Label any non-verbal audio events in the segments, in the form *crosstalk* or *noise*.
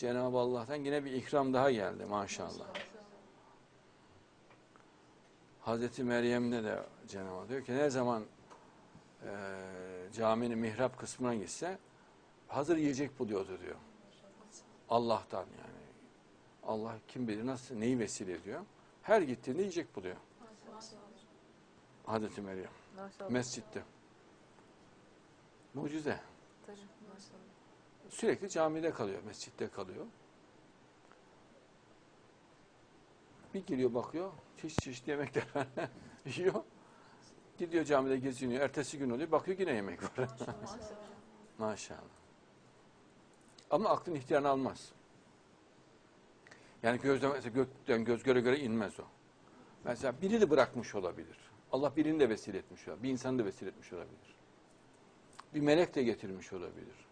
Cenab-ı Allah'tan yine bir ikram daha geldi maşallah. Hazreti Meryem'de de Cenab-ı Allah diyor ki ne zaman e, caminin mihrap kısmına gitse hazır yiyecek buluyordu diyor. Allah'tan yani. Allah kim bilir nasıl neyi vesile ediyor. Her gittiğinde yiyecek buluyor. Hazreti Meryem. Maşallah. Mescitte. Mucize. Tabii, maşallah. Sürekli camide kalıyor, mescitte kalıyor. Bir giriyor bakıyor, çeşit çeşit yemekler *laughs* yiyor. Gidiyor camide geziniyor, ertesi gün oluyor, bakıyor yine yemek var. Maşallah. *laughs* Ama aklın ihtiyarını almaz. Yani gözden, gökten göz göre göre inmez o. Mesela biri de bırakmış olabilir. Allah birini de vesile etmiş olabilir. Bir insanı da vesile etmiş olabilir. Bir melek de getirmiş olabilir.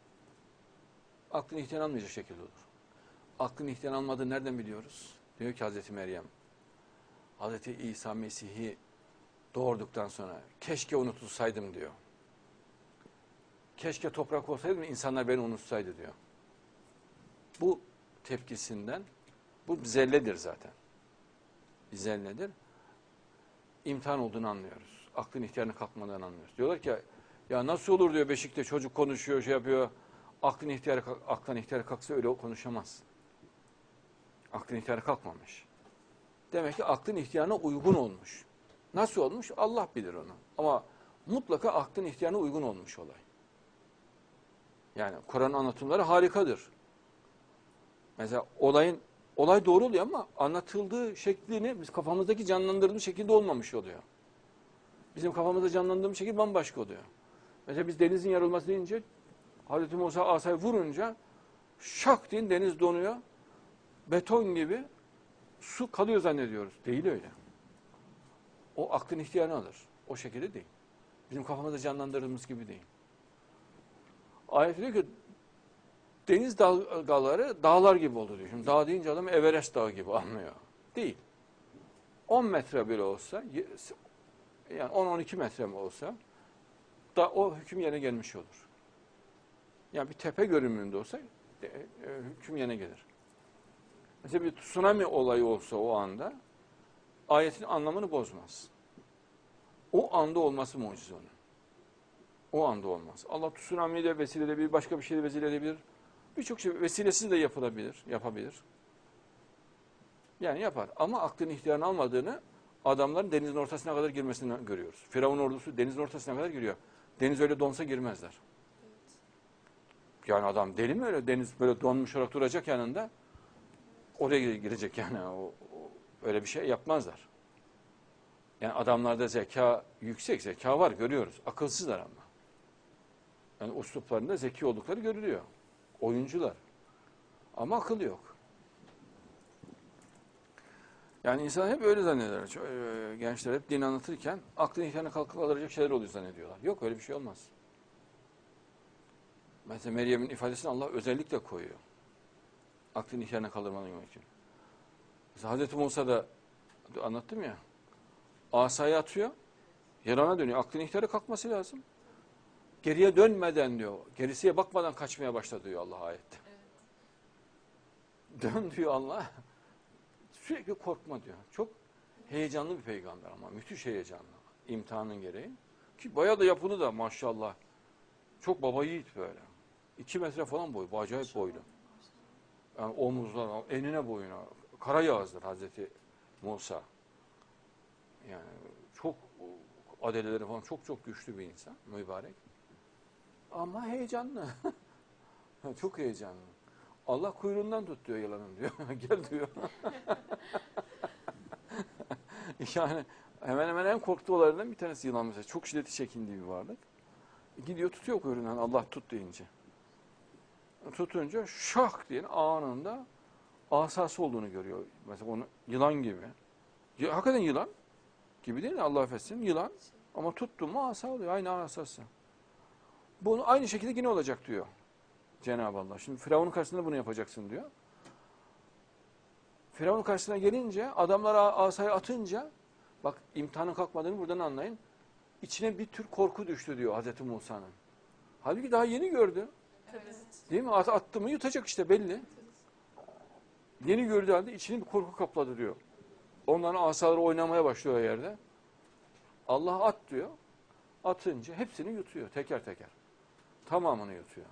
Aklın ihtiyar almayacak şekilde olur. Aklın ihtiyar almadığını nereden biliyoruz? Diyor ki Hazreti Meryem, Hazreti İsa Mesih'i doğurduktan sonra keşke unutulsaydım diyor. Keşke toprak olsaydım insanlar beni unutsaydı diyor. Bu tepkisinden, bu zelledir zaten. Bir zelledir. İmtihan olduğunu anlıyoruz. Aklın ihtiyarını kalkmadan anlıyoruz. Diyorlar ki ya nasıl olur diyor Beşik'te çocuk konuşuyor, şey yapıyor. Aklın ihtiyarı, aklın ihtiyarı kalksa öyle konuşamaz. Aklın ihtiyarı kalkmamış. Demek ki aklın ihtiyarına uygun olmuş. Nasıl olmuş? Allah bilir onu. Ama mutlaka aklın ihtiyarına uygun olmuş olay. Yani Kur'an anlatımları harikadır. Mesela olayın olay doğru oluyor ama anlatıldığı şeklini biz kafamızdaki canlandırdığımız şekilde olmamış oluyor. Bizim kafamızda canlandırdığımız şekil bambaşka oluyor. Mesela biz denizin yarılması deyince Hazreti Musa asayı vurunca şak diye deniz donuyor. Beton gibi su kalıyor zannediyoruz. Değil öyle. O aklın ihtiyarını alır. O şekilde değil. Bizim kafamızda canlandırdığımız gibi değil. Ayet diyor ki deniz dalgaları dağlar gibi oldu diyor. Şimdi dağ deyince adam Everest dağı gibi anlıyor. Değil. 10 metre bile olsa yani 10-12 metre mi olsa da o hüküm yerine gelmiş olur. Yani bir tepe görünümünde olsa e, e, hüküm yerine gelir. Mesela bir tsunami olayı olsa o anda ayetin anlamını bozmaz. O anda olması mucize onun. O anda olmaz. Allah tsunami'yi de vesile edebilir, başka bir şey de vesile edebilir. Birçok şey vesilesiz de yapılabilir, yapabilir. Yani yapar. Ama aklın ihtiyarını almadığını adamların denizin ortasına kadar girmesini görüyoruz. Firavun ordusu denizin ortasına kadar giriyor. Deniz öyle donsa girmezler. Yani adam deli mi öyle? Deniz böyle donmuş olarak duracak yanında. Oraya girecek yani. O, o- öyle bir şey yapmazlar. Yani adamlarda zeka yüksek, zeka var görüyoruz. Akılsızlar ama. Yani usluplarında zeki oldukları görülüyor. Oyuncular. Ama akıl yok. Yani insan hep öyle zanneder. E, Gençler hep din anlatırken aklın ihtiyarına kalkılacak şeyler oluyor zannediyorlar. Yok öyle bir şey olmaz. Mesela Meryem'in ifadesini Allah özellikle koyuyor. Aklın ihtiyarına kaldırmanın için. Mesela Hazreti Musa da anlattım ya. Asayı atıyor. Yarana dönüyor. Aklın ihtiyarı kalkması lazım. Geriye dönmeden diyor. Gerisiye bakmadan kaçmaya başladı diyor Allah ayette. Dön diyor Allah. Sürekli korkma diyor. Çok heyecanlı bir peygamber ama müthiş heyecanlı. İmtihanın gereği. Ki bayağı da yapını da maşallah. Çok baba yiğit böyle. İki metre falan boyu. Bu acayip boylu. Yani omuzlar, enine boyuna. Kara yağızdır Hazreti Musa. Yani çok adeleleri falan çok çok güçlü bir insan. Mübarek. Ama heyecanlı. *laughs* çok heyecanlı. Allah kuyruğundan tut diyor yılanın diyor. *laughs* Gel diyor. *laughs* yani hemen hemen en korktuğu olaylardan bir tanesi yılan mesela. Çok şiddetli çekindiği bir varlık. Gidiyor tutuyor kuyruğundan Allah tut deyince. Tutunca şak diye anında asası olduğunu görüyor. Mesela onu yılan gibi. Ya, hakikaten yılan gibi değil mi? Allah affetsin yılan. Ama tuttu mu asa oluyor. Aynı asası. Bunu aynı şekilde yine olacak diyor Cenab-ı Allah. Şimdi Firavun'un karşısında bunu yapacaksın diyor. Firavun'un karşısına gelince adamlara asayı atınca bak imtihanın kalkmadığını buradan anlayın. İçine bir tür korku düştü diyor Hazreti Musa'nın. Halbuki daha yeni gördü. Evet. Değil mi? At, attı mı yutacak işte belli. Yeni gördüğü halde içini bir korku kapladı diyor. Onların asaları oynamaya başlıyor yerde. Allah at diyor. Atınca hepsini yutuyor teker teker. Tamamını yutuyor.